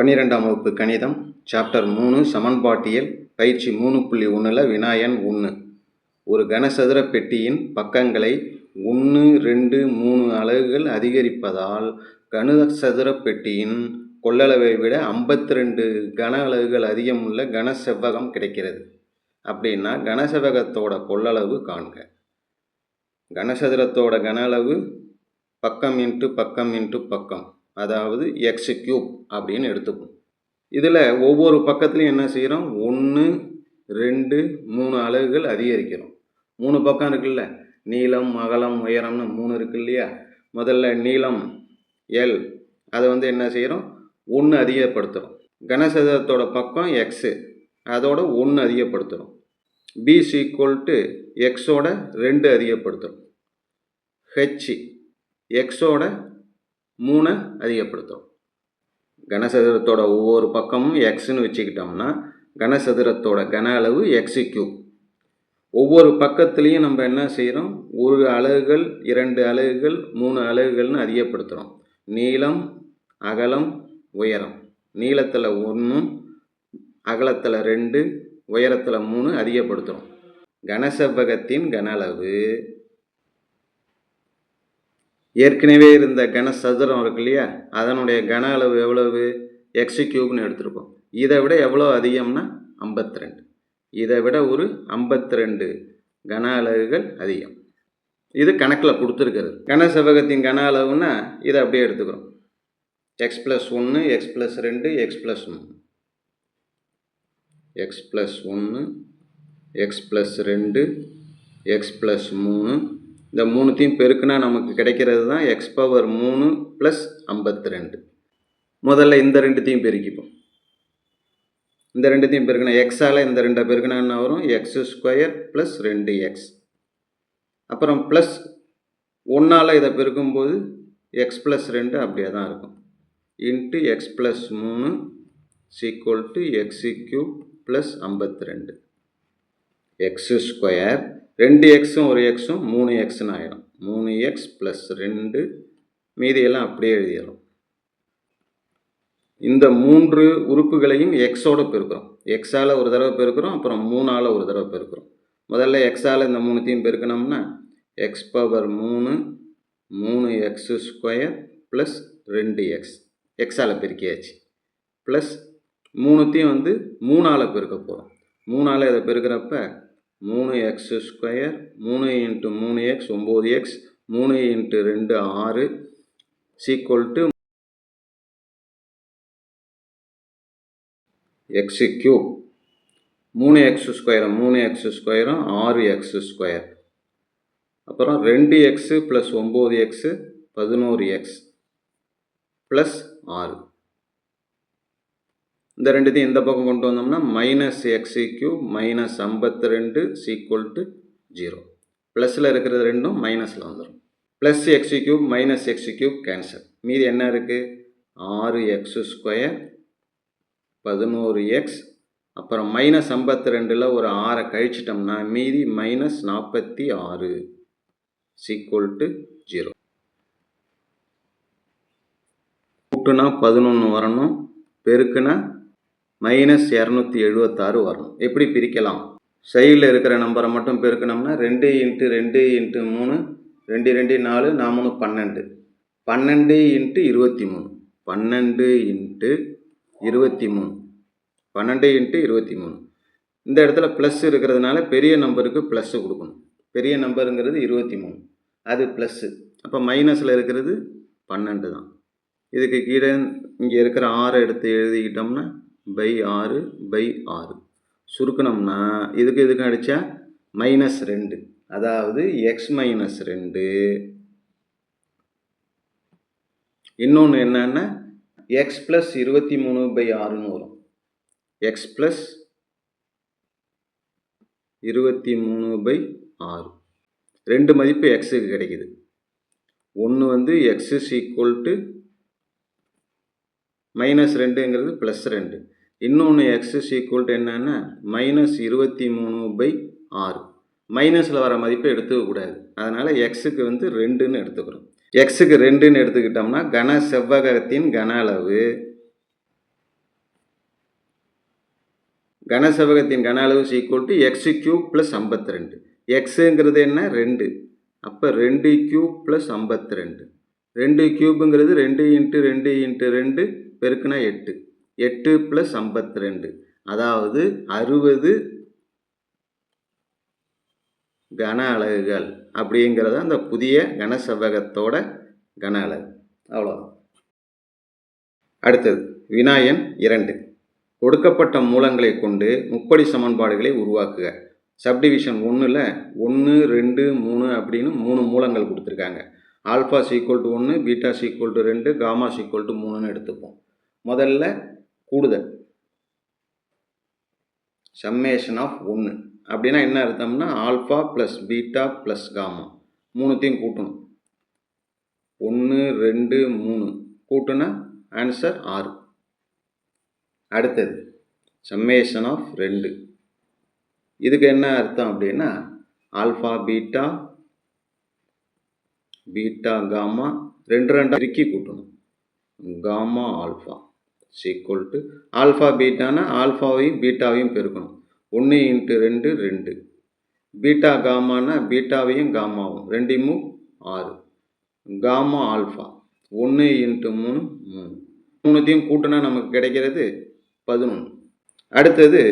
பன்னிரெண்டாம் வகுப்பு கணிதம் சாப்டர் மூணு சமன்பாட்டியல் பயிற்சி மூணு புள்ளி ஒன்றில் வினாயன் ஒன்று ஒரு கனசதுர பெட்டியின் பக்கங்களை ஒன்று ரெண்டு மூணு அலகுகள் அதிகரிப்பதால் கனசதுர பெட்டியின் கொள்ளளவை விட ஐம்பத்தி ரெண்டு கன அலகுகள் அதிகமுள்ள கன செவ்வகம் கிடைக்கிறது. அப்படின்னா கனசெவ்வகத்தோட கொள்ளளவு காண்க. கனசதுரத்தோட கன அளவு பக்கம் இன்ட்டு பக்கம் இன்ட்டு பக்கம். அதாவது எக்ஸ் கியூப் அப்படின்னு எடுத்துப்போம். இதில் ஒவ்வொரு பக்கத்துலையும் என்ன செய்கிறோம் ஒன்று ரெண்டு மூணு அலகுகள் அதிகரிக்கிறோம். மூணு பக்கம் இருக்குல்ல? நீளம் அகலம் உயரம்னு மூணு இருக்கு இல்லையா? முதல்ல நீளம் எல் அதை வந்து என்ன செய்கிறோம் ஒன்று அதிகப்படுத்துகிறோம் கனசதுரத்தோட பக்கம் எக்ஸு அதோட ஒன்று அதிகப்படுத்துகிறோம் பிஸ் ஈக்குவல் டு எக்ஸோட ரெண்டு அதிகப்படுத்துகிறோம் ஹெச் எக்ஸோட மூணை அதிகப்படுத்தும். கனசதுரத்தோட ஒவ்வொரு பக்கமும் எக்ஸ்னு வச்சுக்கிட்டோம்னா கனசதுரத்தோட கன அளவு எக்ஸு கியூப் ஒவ்வொரு பக்கத்துலேயும் நம்ம என்ன செய்கிறோம் ஒரு அலகுகள் இரண்டு அலகுகள் மூணு அலகுகள்னு அதிகப்படுத்துகிறோம் நீளம் அகலம் உயரம். நீளத்தில் ஒன்று அகலத்தில் ரெண்டு உயரத்தில் மூணு அதிகப்படுத்துகிறோம் கனசெவ்வகத்தின் கன அளவு ஏற்கனவே இருந்த கனசதுரம் இருக்கு இல்லையா? அதனுடைய கன அளவு எவ்வளவு? எக்ஸ் கியூப்னு எடுத்திருக்கோம் இதை விட எவ்வளோ அதிகம்னா ஐம்பத்தி ரெண்டு இதை விட ஒரு ஐம்பத்தி ரெண்டு கன அளவுகள் அதிகம். இது கணக்கில் கொடுத்துருக்கிறது. கனசெவ்வகத்தின் கன அளவுன்னா இதை அப்படியே எடுத்துக்கிறோம். எக்ஸ் ப்ளஸ் ஒன்று எக்ஸ் ப்ளஸ் ரெண்டு எக்ஸ் ப்ளஸ் மூணு. எக்ஸ் ப்ளஸ் ஒன்று எக்ஸ் ப்ளஸ் ரெண்டு எக்ஸ் ப்ளஸ் மூணு இந்த மூணுத்தையும் பெருக்குனா நமக்கு கிடைக்கிறது தான் எக்ஸ் பவர் மூணு ப்ளஸ் ஐம்பத்தி ரெண்டு முதல்ல இந்த ரெண்டுத்தையும் பெருக்கிப்போம். இந்த ரெண்டுத்தையும் பெருக்கினா எக்ஸால் இந்த ரெண்டை பெருக்கினா என்ன வரும்? எக்ஸ் ஸ்கொயர் ப்ளஸ் ரெண்டு எக்ஸ் அப்புறம் ப்ளஸ் ஒன்றால் இதை பெருக்கும்போது எக்ஸ் ப்ளஸ் ரெண்டு அப்படியே தான் இருக்கும். இன்ட்டு எக்ஸ் ப்ளஸ் மூணு equal to x cube plus ஐம்பத்தி ரெண்டு எக்ஸ் ஸ்கொயர் ரெண்டு எக்ஸும் ஒரு எக்ஸும் மூணு எக்ஸ்னு ஆகிடும் மூணு எக்ஸ் ப்ளஸ் ரெண்டு மீதியெல்லாம் அப்படியே எழுதிடும் இந்த மூன்று உறுப்புகளையும் எக்ஸோட பெருக்கிறோம். எக்ஸால் ஒரு தடவை பெருக்கிறோம் அப்புறம் மூணால் ஒரு தடவை பெருக்கிறோம். முதல்ல எக்ஸால் இந்த மூணுத்தையும் பெருக்கணும்னா எக்ஸ் பவர் மூணு மூணு எக்ஸ் ஸ்கொயர் ப்ளஸ் ரெண்டு எக்ஸ் எக்ஸால் பெருக்கியாச்சு. ப்ளஸ் மூணுத்தையும் வந்து மூணால் பெருக்க போகிறோம் மூணால் இதை பெருக்கிறப்ப மூணு எக்ஸ் ஸ்கொயர் மூணு இன்ட்டு மூணு எக்ஸ் ஒம்பது எக்ஸ் மூணு இன்ட்டு ரெண்டு ஆறு சீக்குவல் டு எக்ஸு கியூப் மூணு எக்ஸ் ஸ்கொயரும் மூணு எக்ஸ் ஸ்கொயரும் ஆறு எக்ஸ் ஸ்கொயர் அப்புறம் ரெண்டு எக்ஸு ப்ளஸ் ஒம்பது எக்ஸு பதினோரு எக்ஸ் ப்ளஸ் ஆறு. இந்த ரெண்டுத்தையும் இந்த பக்கம் கொண்டு வந்தோம்னா மைனஸ் எக்ஸி கியூ மைனஸ் ஐம்பத்தி ரெண்டு சீக்குவல் டு ஜீரோ ப்ளஸில் இருக்கிறது ரெண்டும் மைனஸில் வந்துடும் plus x cube minus x cube cancel மீதி என்ன இருக்குது ஆறு எக்ஸ் ஸ்கொயர் பதினோரு எக்ஸ் அப்புறம் மைனஸ் ஐம்பத்தி ரெண்டில் ஒரு ஆறை கழிச்சிட்டோம்னா மீதி மைனஸ் நாற்பத்தி ஆறு சீக்குவல் டு ஜீரோ கூட்டுனா பதினொன்று வரணும். பெருக்குனா மைனஸ் இரநூத்தி எழுபத்தாறு வரணும் எப்படி பிரிக்கலாம்? சைடில் இருக்கிற நம்பரை மட்டும் பெருக்கணும்னா ரெண்டு இன்ட்டு ரெண்டு இன்ட்டு மூணு ரெண்டு ரெண்டு நாலு நான் மூணு பன்னெண்டு. பன்னெண்டு இன்ட்டு இருபத்தி மூணு பன்னெண்டு இன்ட்டு இருபத்தி மூணு பன்னெண்டு இன்ட்டு இருபத்தி மூணு இந்த இடத்துல ப்ளஸ் இருக்கிறதுனால பெரிய நம்பருக்கு ப்ளஸ்ஸு கொடுக்கணும். பெரிய நம்பருங்கிறது இருபத்தி மூணு அது ப்ளஸ்ஸு அப்போ மைனஸில் இருக்கிறது பன்னெண்டு தான். இதுக்கு கீழே இங்கே இருக்கிற ஆறை எடுத்து எழுதிக்கிட்டோம்னா பை ஆறு பை ஆறு. சுருக்கணும்னா இதுக்கு இதுக்கு அடித்தா மைனஸ் ரெண்டு. அதாவது எக்ஸ் மைனஸ் ரெண்டு. இன்னொன்று என்னென்னா எக்ஸ் ப்ளஸ் இருபத்தி மூணு பை ஆறுன்னு வரும். எக்ஸ் ப்ளஸ் இருபத்தி மூணு பை ஆறு. ரெண்டு மதிப்பு எக்ஸுக்கு கிடைக்குது. ஒன்று வந்து x is equal to minus ரெண்டுங்கிறது plus ரெண்டு. இன்னொன்று எக்ஸஸ் ஈக்குவல் டு மைனஸ் இருபத்தி மூணு பை ஆறு. மைனஸில் வர மதிப்பை எடுத்துக்கக்கூடாது அதனால் எக்ஸுக்கு வந்து ரெண்டுன்னு எடுத்துக்கிறோம். எக்ஸுக்கு ரெண்டுன்னு எடுத்துக்கிட்டோம்னா கன செவ்வகத்தின் கன அளவு கனசெவகத்தின் கன அளவு equal to x cube plus ஐம்பத்தி ரெண்டு. எக்ஸுங்கிறது என்ன? ரெண்டு. அப்போ ரெண்டு கியூப் ப்ளஸ் ஐம்பத்தி ரெண்டு. ரெண்டு கியூபுங்கிறது ரெண்டு இன்ட்டு ரெண்டு இன்ட்டு ரெண்டு பெருக்குனா எட்டு. எட்டு ப்ளஸ் ஐம்பத்தி ரெண்டு அதாவது அறுபது கன அலகுகள் அப்படிங்கிறது அந்த புதிய கனசெவ்வகத்தோட கன அலகு. அவ்வளோதான் அடுத்தது வினாயன் இரண்டு. கொடுக்கப்பட்ட மூலங்களை கொண்டு முப்படி சமன்பாடுகளை உருவாக்குக. சப்டிவிஷன் ஒன்றில் ஒன்று ரெண்டு மூணு அப்படின்னு மூணு மூலங்கள் கொடுத்துருக்காங்க. ஆல்ஃபா சீக்குவல் டு ஒன்று பீட்டா சீக்குவல் டு ரெண்டு காமா சீக்குவல் டு மூணுன்னு எடுத்துப்போம். முதல்ல கூடுதல். சம்மேஷன் ஆஃப் ஒன்று அப்படின்னா என்ன அர்த்தம்னா alpha plus beta plus gamma மூணுத்தையும் கூட்டணும். ஒன்று ரெண்டு மூணு. கூட்டுனா ஆன்சர் ஆறு அடுத்தது சம்மேஷன் ஆஃப் ரெண்டு. இதுக்கு என்ன அர்த்தம் அப்படின்னா ஆல்ஃபா பீட்டா பீட்டா காமா ரெண்டு ரெண்டாக இறுக்கி கூட்டணும். Gamma alpha equal to alpha பீட்டானா ஆல்ஃபாவையும் பீட்டாவையும் பெருக்கணும். ஒன்று இன்ட்டு ரெண்டு ரெண்டு. பீட்டா காமானா பீட்டாவையும் காமாவும் ரெண்டையும் ஆறு. காமா ஆல்ஃபா ஒன்று இன்ட்டு மூணு மூணு. மூணுத்தையும் கூட்டினா நமக்கு கிடைக்கிறது பதினொன்று. அடுத்தது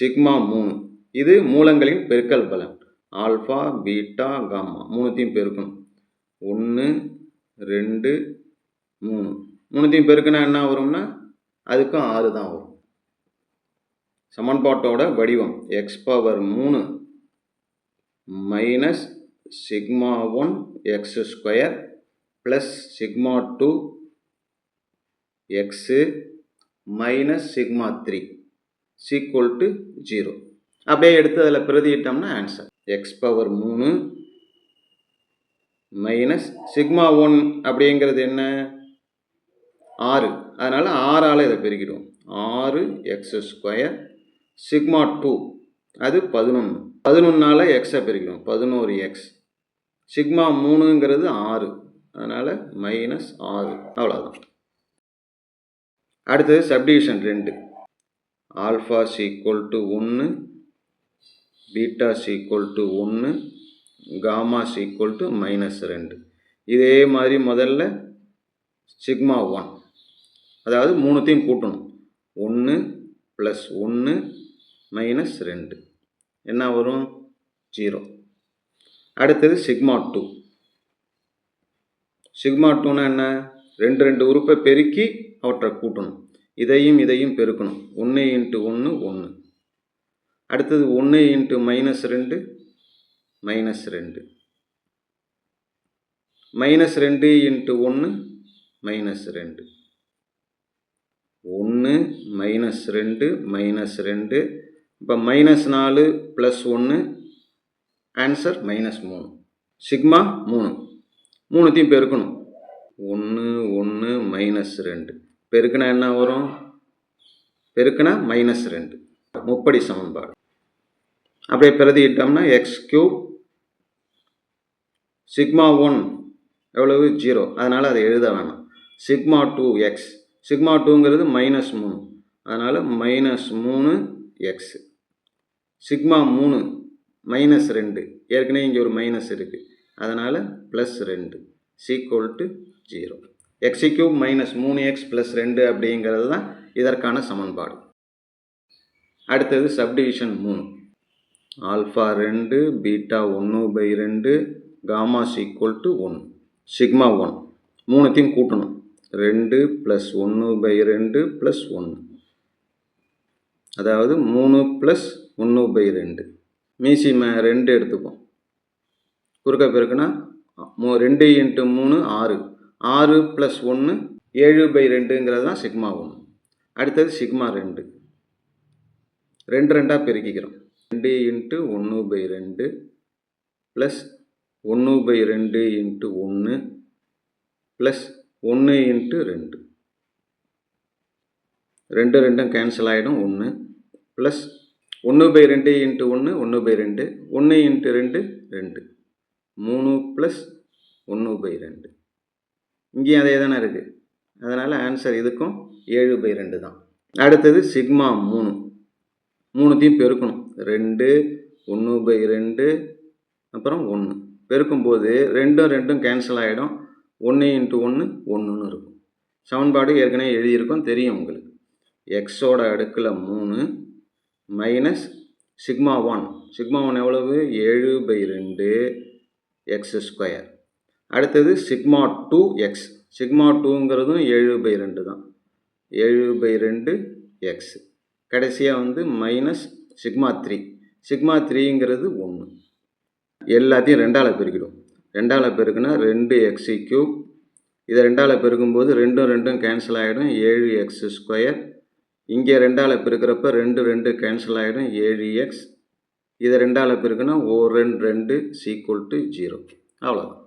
சிக்மா மூணு. இது மூலங்களின் பெருக்கல் பலன். ஆல்ஃபா பீட்டா காமா மூணுத்தையும் பெருக்கணும். ஒன்று ரெண்டு மூணு. மூணுத்தையும் பெருக்கினா என்ன வரும்னா அதுக்கும் ஆறு தான் வரும். சமன்பாட்டோட வடிவம் எக்ஸ் பவர் மூணு minus sigma one x square plus sigma two x minus sigma three equal to zero அப்படியே எடுத்து அதில் பிரதியிட்டோம்னா ஆன்சர் எக்ஸ் பவர் மூணு மைனஸ் சிக்மா ஒன் அப்படிங்கிறது என்ன? ஆறு. அதனால் ஆறால் இதை பெருக்கிடுவோம். ஆறு எக்ஸ் ஸ்கொயர் சிக்மா டூ அது பதினொன்று பதினொன்னால் எக்ஸை பெருக்கிடுவோம். பதினோரு எக்ஸ் சிக்மா மூணுங்கிறது ஆறு. அதனால் மைனஸ் ஆறு. அவ்வளோதான் அடுத்தது சப்டிவிஷன் ரெண்டு. ஆல்ஃபா சீக்குவல் டு ஒன்று பீட்டா சீக்குவல் டு ஒன்று காமா சீக்குவல் டு மைனஸ் ரெண்டு. இதே மாதிரி முதல்ல சிக்மா ஒன் அதாவது மூணுத்தையும் கூட்டணும். ஒன்று ப்ளஸ் ஒன்று மைனஸ் ரெண்டு. என்ன வரும்? ஜீரோ அடுத்தது சிக்மா டூ சிக்மா டூனா என்ன? ரெண்டு ரெண்டு உறுப்பை பெருக்கி அவற்றை கூட்டணும். இதையும் இதையும் பெருக்கணும். ஒன்று இன்ட்டு ஒன்று ஒன்று அடுத்தது ஒன்று இன்ட்டு மைனஸ் ரெண்டு மைனஸ் ரெண்டு. மைனஸ் ரெண்டு இன்ட்டு ஒன்று மைனஸ் ரெண்டு. ஒன்று மைனஸ் ரெண்டு மைனஸ் ரெண்டு. இப்போ மைனஸ் நாலு ப்ளஸ் ஒன்று ஆன்சர் மைனஸ் மூணு. சிக்மா மூணு. மூணுத்தையும் பெருக்கணும். ஒன்று ஒன்று மைனஸ் ரெண்டு. பெருக்கினா என்ன வரும்? பெருக்கினா மைனஸ் ரெண்டு. முப்படி சமன்பாடு. அப்படியே பிரதியிட்டோம்னா எக்ஸ் கியூப் சிக்மா ஒன் எவ்வளவு? ஜீரோ அதனால் அதை எழுத வேணாம். சிக்மா டூ எக்ஸ் சிக்மா டூங்கிறது மைனஸ் மூணு. அதனால் மைனஸ் மூணு எக்ஸு சிக்மா மூணு மைனஸ் ரெண்டு. ஏற்கனவே இங்கே ஒரு மைனஸ் இருக்குது அதனால் ப்ளஸ் ரெண்டு. Equal to zero x cube minus மூணு எக்ஸ் ப்ளஸ் ரெண்டு அப்படிங்கிறது தான் இதற்கான சமன்பாடு. அடுத்தது சப்டிவிஷன் மூணு. ஆல்ஃபா ரெண்டு பீட்டா ஒன்று பை ரெண்டு gamma equal to one sigma one மூணுத்தையும் கூட்டணும். ரெண்டு ப்ளஸ் ஒன்று பை ரெண்டு ப்ளஸ் ஒன்று அதாவது மூணு ப்ளஸ் ஒன்று பை ரெண்டு. மீசி ம ரெண்டு எடுத்துப்போம் குறுக்க பெருக்குனா மூ ரெண்டு இன்ட்டு மூணு ஆறு. ஆறு ப்ளஸ் ஒன்று ஏழு பை ரெண்டுங்கிறது தான் சிக்மா ஒன்று அடுத்தது சிக்மா ரெண்டு. ரெண்டு ரெண்டாக பெருக்கிக்கிறோம். ரெண்டு இன்ட்டு ஒன்று பை ரெண்டு ப்ளஸ் ஒன்று பை ரெண்டு இன்ட்டு ஒன்று ப்ளஸ் ஒன்று இன்ட்டு ரெண்டு. ரெண்டு ரெண்டும் கேன்சல் ஆகிடும் ஒன்று ப்ளஸ் ஒன்று பை ரெண்டு இன்ட்டு ஒன்று ஒன்று பை ரெண்டு. ஒன்று இன்ட்டு ரெண்டு ரெண்டு. மூணு ப்ளஸ் ஒன்று பை ரெண்டு. இங்கேயும் அதே தானே இருக்குது அதனால் ஆன்சர் இதுக்கும் ஏழு பை ரெண்டு தான். அடுத்தது சிக்மா மூணு. மூணுத்தையும் பெருக்கணும். ரெண்டு ஒன்று பை ரெண்டு அப்புறம் ஒன்று பெருக்கும்போது ரெண்டும் ரெண்டும் கேன்சல் ஆகிடும் ஒன்று இன்ட்டு ஒன்று ஒன்றுன்னு இருக்கும். சமன்பாடு ஏற்கனவே எழுதியிருக்கோம் தெரியும் உங்களுக்கு. எக்ஸோட அடுக்கில் மூணு minus sigma one sigma one எவ்வளவு? ஏழு பை ரெண்டு எக்ஸ் ஸ்கொயர் அடுத்தது சிக்மா டூ எக்ஸ் சிக்மா டூங்கிறதும் ஏழு பை ரெண்டு தான். ஏழு பை ரெண்டு எக்ஸ் கடைசியாக வந்து மைனஸ் சிக்மா த்ரீ சிக்மா த்ரீங்கிறது ஒன்று எல்லாத்தையும் ரெண்டால் பெருக்கிடும் ரெண்டால் பெருக்குனா ரெண்டு எக்ஸு கியூப் இதை ரெண்டால் பெருக்கும்போது ரெண்டும் ரெண்டும் கேன்சல் ஆகிடும் ஏழு எக்ஸ் ஸ்கொயர் இங்கே ரெண்டால் பெருக்கிறப்ப ரெண்டு ரெண்டு கேன்சல் ஆகிடும் ஏழு எக்ஸ் இதை ரெண்டால் பெருக்குனா ஓ ரெண்டு ரெண்டு சீக்குவல் டு ஜீரோ அவ்வளோதான்